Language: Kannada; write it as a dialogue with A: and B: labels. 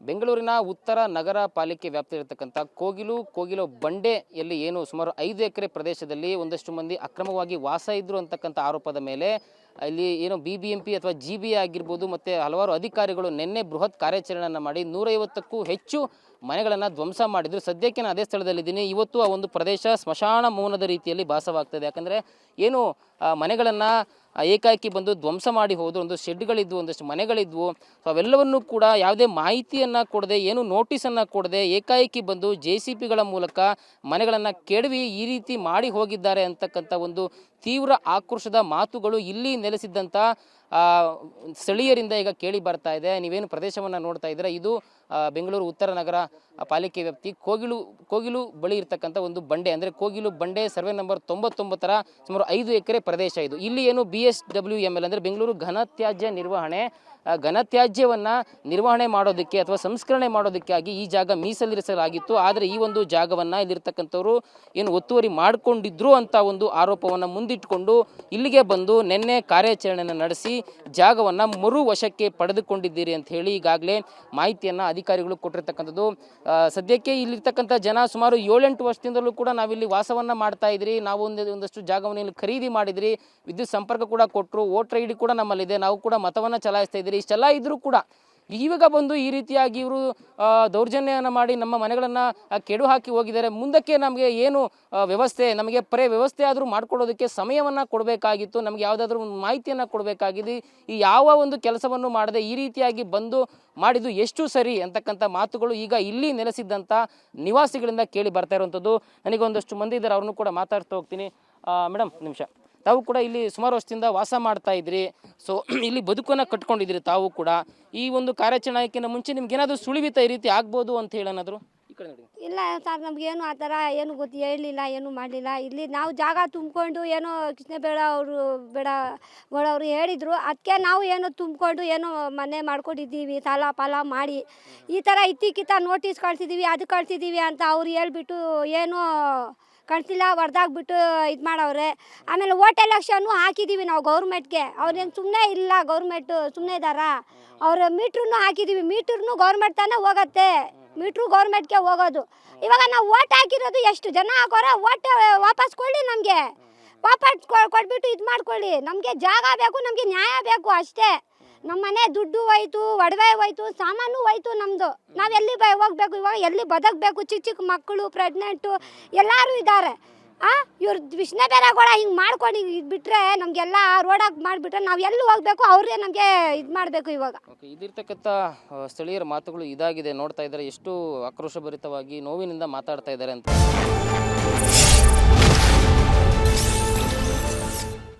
A: ಬೆಂಗಳೂರಿನ ಉತ್ತರ ನಗರ ಪಾಲಿಕೆ ವ್ಯಾಪ್ತಿಯಲ್ಲಿರ್ತಕ್ಕಂಥ ಕೋಗಿಲು ಕೋಗಿಲು ಬಂಡೆಯಲ್ಲಿ ಏನು ಸುಮಾರು ಐದು ಎಕರೆ ಪ್ರದೇಶದಲ್ಲಿ ಒಂದಷ್ಟು ಮಂದಿ ಅಕ್ರಮವಾಗಿ ವಾಸ ಇದ್ರು ಅಂತಕ್ಕಂಥ ಆರೋಪದ ಮೇಲೆ ಅಲ್ಲಿ ಏನು ಬಿ ಬಿ ಎಂ ಪಿ ಅಥವಾ ಜಿ ಬಿ ಆಗಿರ್ಬೋದು ಮತ್ತು ಹಲವಾರು ಅಧಿಕಾರಿಗಳು ನಿನ್ನೆ ಬೃಹತ್ ಕಾರ್ಯಾಚರಣೆಯನ್ನು ಮಾಡಿ ನೂರೈವತ್ತಕ್ಕೂ ಹೆಚ್ಚು ಮನೆಗಳನ್ನು ಧ್ವಂಸ ಮಾಡಿದರು. ಸದ್ಯಕ್ಕೆ ನಾನು ಅದೇ ಸ್ಥಳದಲ್ಲಿದ್ದೀನಿ. ಇವತ್ತು ಆ ಒಂದು ಪ್ರದೇಶ ಸ್ಮಶಾನ ಮೌನದ ರೀತಿಯಲ್ಲಿ ಭಾಸವಾಗ್ತದೆ. ಯಾಕಂದರೆ ಏನು ಮನೆಗಳನ್ನು ಏಕಾಏಕಿ ಬಂದು ಧ್ವಂಸ ಮಾಡಿ ಹೋದ್ರು ಒಂದು ಶೆಡ್ಗಳಿದ್ವು, ಒಂದಷ್ಟು ಮನೆಗಳಿದ್ವು. ಸೊ ಅವೆಲ್ಲವನ್ನೂ ಕೂಡ ಯಾವುದೇ ಮಾಹಿತಿಯನ್ನು ಕೊಡದೆ, ಏನು ನೋಟಿಸನ್ನು ಕೊಡದೆ, ಏಕಾಏಕಿ ಬಂದು ಜೆ ಸಿ ಪಿಗಳ ಮೂಲಕ ಮನೆಗಳನ್ನು ಕೆಡವಿ ಈ ರೀತಿ ಮಾಡಿ ಹೋಗಿದ್ದಾರೆ ಅಂತಕ್ಕಂಥ ಒಂದು ತೀವ್ರ ಆಕ್ರೋಶದ ಮಾತುಗಳು ಇಲ್ಲಿ ನೆಲೆಸಿದ್ದಂಥ ಸ್ಥಳೀಯರಿಂದ ಈಗ ಕೇಳಿ ಬರ್ತಾ ಇದೆ. ನೀವೇನು ಪ್ರದೇಶವನ್ನು ನೋಡ್ತಾ ಇದ್ದೀರಾ? ಇದು ಬೆಂಗಳೂರು ಉತ್ತರ ನಗರ ಪಾಲಿಕೆ ವ್ಯಾಪ್ತಿ ಕೋಗಿಲು ಕೋಗಿಲು ಬಳಿ ಇರ್ತಕ್ಕಂಥ ಒಂದು ಬಂಡೆ. ಅಂದರೆ ಕೋಗಿಲು ಬಂಡೆ ಸರ್ವೆ ನಂಬರ್ ತೊಂಬತ್ತೊಂಬತ್ತರ ಸುಮಾರು ಐದು ಎಕರೆ ಪ್ರದೇಶ ಇದು. ಇಲ್ಲಿ ಏನು B S W M L ಅಂದರೆ ಬೆಂಗಳೂರು ಘನತ್ಯಾಜ್ಯ ನಿರ್ವಹಣೆ ಘನತ್ಯಾಜ್ಯವನ್ನು ನಿರ್ವಹಣೆ ಮಾಡೋದಕ್ಕೆ ಅಥವಾ ಸಂಸ್ಕರಣೆ ಮಾಡೋದಕ್ಕಾಗಿ ಈ ಜಾಗ ಮೀಸಲಿರಿಸಲಾಗಿತ್ತು. ಆದರೆ ಈ ಒಂದು ಜಾಗವನ್ನು ಇಲ್ಲಿರ್ತಕ್ಕಂಥವ್ರು ಏನು ಒತ್ತುವರಿ ಮಾಡಿಕೊಂಡಿದ್ರು ಅಂತ ಒಂದು ಆರೋಪವನ್ನು ಮುಂದಿಟ್ಟುಕೊಂಡು ಇಲ್ಲಿಗೆ ಬಂದು ನಿನ್ನೆ ಕಾರ್ಯಾಚರಣೆಯನ್ನು ನಡೆಸಿ ಜಾಗವನ್ನು ಮರು ವಶಕ್ಕೆ ಪಡೆದುಕೊಂಡಿದ್ದೀರಿ ಅಂತ ಹೇಳಿ ಈಗಾಗಲೇ ಮಾಹಿತಿಯನ್ನು ಅಧಿಕಾರಿಗಳು ಕೊಟ್ಟಿರ್ತಕ್ಕಂಥದ್ದು. ಸದ್ಯಕ್ಕೆ ಇಲ್ಲಿರ್ತಕ್ಕಂಥ ಜನ ಸುಮಾರು ಏಳೆಂಟು ವರ್ಷದಿಂದಲೂ ಕೂಡ ನಾವಿಲ್ಲಿ ವಾಸವನ್ನು ಮಾಡ್ತಾ ಇದ್ರಿ. ನಾವು ಒಂದು ಒಂದಷ್ಟು ಜಾಗವನ್ನು ಇಲ್ಲಿ ಖರೀದಿ ಮಾಡಿದ್ರಿ. ವಿದ್ಯುತ್ ಸಂಪರ್ಕ ಕೂಡ ಕೊಟ್ಟರು ವೋಟರ್ ಐ ಡಿ ಕೂಡ ನಮ್ಮಲ್ಲಿದೆ. ನಾವು ಕೂಡ ಮತವನ್ನು ಚಲಾಯಿಸ್ತಾ ಇದ್ದೀರಿ. ಇಷ್ಟೆಲ್ಲ ಇದ್ರೂ ಕೂಡ ಇವಾಗ ಬಂದು ಈ ರೀತಿಯಾಗಿ ಇವರು ದೌರ್ಜನ್ಯವನ್ನು ಮಾಡಿ ನಮ್ಮ ಮನೆಗಳನ್ನು ಕೆಡು ಹಾಕಿ ಹೋಗಿದ್ದಾರೆ. ಮುಂದಕ್ಕೆ ನಮಗೆ ಏನು ವ್ಯವಸ್ಥೆ, ನಮಗೆ ಪರೇ ವ್ಯವಸ್ಥೆ ಆದರೂ ಮಾಡಿಕೊಡೋದಕ್ಕೆ ಸಮಯವನ್ನು ಕೊಡಬೇಕಾಗಿತ್ತು. ನಮಗೆ ಯಾವುದಾದ್ರೂ ಒಂದು ಮಾಹಿತಿಯನ್ನು ಕೊಡಬೇಕಾಗಿದೆ. ಈ ಯಾವ ಒಂದು ಕೆಲಸವನ್ನು ಮಾಡದೆ ಈ ರೀತಿಯಾಗಿ ಬಂದು ಮಾಡಿದ್ದು ಎಷ್ಟು ಸರಿ ಅಂತಕ್ಕಂಥ ಮಾತುಗಳು ಈಗ ಇಲ್ಲಿ ನೆಲೆಸಿದ್ದಂಥ ನಿವಾಸಿಗಳಿಂದ ಕೇಳಿ ಬರ್ತಾ ಇರುವಂಥದ್ದು. ನನಗೆ ಒಂದಷ್ಟು ಮಂದಿ ಇದ್ದಾರೆ, ಅವ್ರನ್ನೂ ಕೂಡ ಮಾತಾಡ್ತಾ ಹೋಗ್ತೀನಿ. ಮೇಡಮ್ ನಿಮಿಷ. ತಾವು ಕೂಡ ಇಲ್ಲಿ ಸುಮಾರು ವರ್ಷದಿಂದ ವಾಸ ಮಾಡ್ತಾ ಇದ್ರಿ. ಸೊ ಇಲ್ಲಿ ಬದುಕನ್ನು ಕಟ್ಕೊಂಡಿದ್ರಿ ತಾವು ಕೂಡ. ಈ ಒಂದು ಕಾರ್ಯಾಚರಣೆಗಿಂತ ಮುಂಚೆ ನಿಮ್ಗೆ ಏನಾದರೂ ಸುಳಿವಿತ ಈ ರೀತಿ ಆಗ್ಬೋದು ಅಂತ ಹೇಳಿ ಏನಾದರೂ ಈ
B: ಇಲ್ಲ ಸರ್ ನಮಗೇನು ಆ ಥರ ಏನು ಗೊತ್ತು ಹೇಳಲಿಲ್ಲ ಏನು ಮಾಡಲಿಲ್ಲ. ಇಲ್ಲಿ ನಾವು ಜಾಗ ತುಂಬಿಕೊಂಡು ಏನೋ ಕೃಷ್ಣ ಬೇಡ ಅವರು ಬೇಡ ಅವರು ಹೇಳಿದರು. ಅದಕ್ಕೆ ನಾವು ಏನೋ ತುಂಬಿಕೊಂಡು ಏನೋ ಮನೆ ಮಾಡ್ಕೊಂಡಿದ್ದೀವಿ, ಸಾಲ ಪಾಲ ಮಾಡಿ. ಈ ಥರ ಇತ್ತಿಕ್ಕಿತ್ತ ನೋಟಿಸ್ ಕಳ್ಸಿದ್ದೀವಿ, ಅದು ಕಳ್ಸಿದ್ದೀವಿ ಅಂತ ಅವ್ರು ಹೇಳ್ಬಿಟ್ಟು ಏನೋ ಕಳಿಸಿಲ್ಲ ಹೊಡೆದಾಗ್ಬಿಟ್ಟು ಇದು ಮಾಡವ್ರೆ. ಆಮೇಲೆ ಓಟ್ ಎಲೆಕ್ಷನ್ನು ಹಾಕಿದ್ದೀವಿ ನಾವು ಗೌರ್ಮೆಂಟ್ಗೆ. ಅವ್ರೇನು ಸುಮ್ಮನೆ ಇಲ್ಲ ಗೌರ್ಮೆಂಟು ಸುಮ್ಮನೆ ಇದ್ದಾರಾ ಅವ್ರ ಮೀಟ್ರೂ ಹಾಕಿದ್ದೀವಿ. ಮೀಟ್ರನ್ನು ಗೌರ್ಮೆಂಟ್ ತಾನೇ ಹೋಗತ್ತೆ. ಮೀಟ್ರು ಗೌರ್ಮೆಂಟ್ಗೆ ಹೋಗೋದು. ಇವಾಗ ನಾವು ಓಟ್ ಹಾಕಿರೋದು ಎಷ್ಟು ಜನ ಹಾಕೋರ ಓಟ್ ವಾಪಸ್ ಕೊಡಿ ನಮಗೆ. ವಾಪಸ್ ಕೊಟ್ಬಿಟ್ಟು ಇದು ಮಾಡ್ಕೊಳ್ಳಿ. ನಮಗೆ ಜಾಗ ಬೇಕು, ನಮಗೆ ನ್ಯಾಯ ಬೇಕು ಅಷ್ಟೇ. ನಮ್ಮ ಮನೆ ದುಡ್ಡು ಹೋಯ್ತು, ಒಡವೆ ಹೋಯ್ತು, ಸಾಮಾನು ಹೋಯ್ತು ನಮ್ಮದು ನಾವು ಎಲ್ಲಿ ಹೋಗ್ಬೇಕು, ಇವಾಗ ಎಲ್ಲಿ ಬದುಕಬೇಕು, ಚಿಕ್ಕ ಚಿಕ್ಕ ಮಕ್ಕಳು ಪ್ರೆಗ್ನೆಂಟು ಎಲ್ಲರೂ ಇದ್ದಾರೆ. ಆ, ಇವ್ರ ವಿಷ್ಣು ಬೇರೆಗಳ ಹಿಂಗೆ ಮಾಡ್ಕೊಂಡು ಇದು ಬಿಟ್ಟರೆ ನಮಗೆಲ್ಲ ರೋಡಾಗಿ ಮಾಡಿಬಿಟ್ರೆ ನಾವು ಎಲ್ಲಿ ಹೋಗ್ಬೇಕು ಅವರೇ ನಮಗೆ ಇದು ಮಾಡಬೇಕು ಇವಾಗ.
A: ಓಕೆ, ಇದಿರ್ತಕ್ಕಂಥ ಸ್ಥಳೀಯರ ಮಾತುಗಳು ಇದಾಗಿದೆ. ನೋಡ್ತಾ ಇದ್ದಾರೆ, ಎಷ್ಟು ಆಕ್ರೋಶಭರಿತವಾಗಿ ನೋವಿನಿಂದ ಮಾತಾಡ್ತಾ ಇದ್ದಾರೆ ಅಂತ.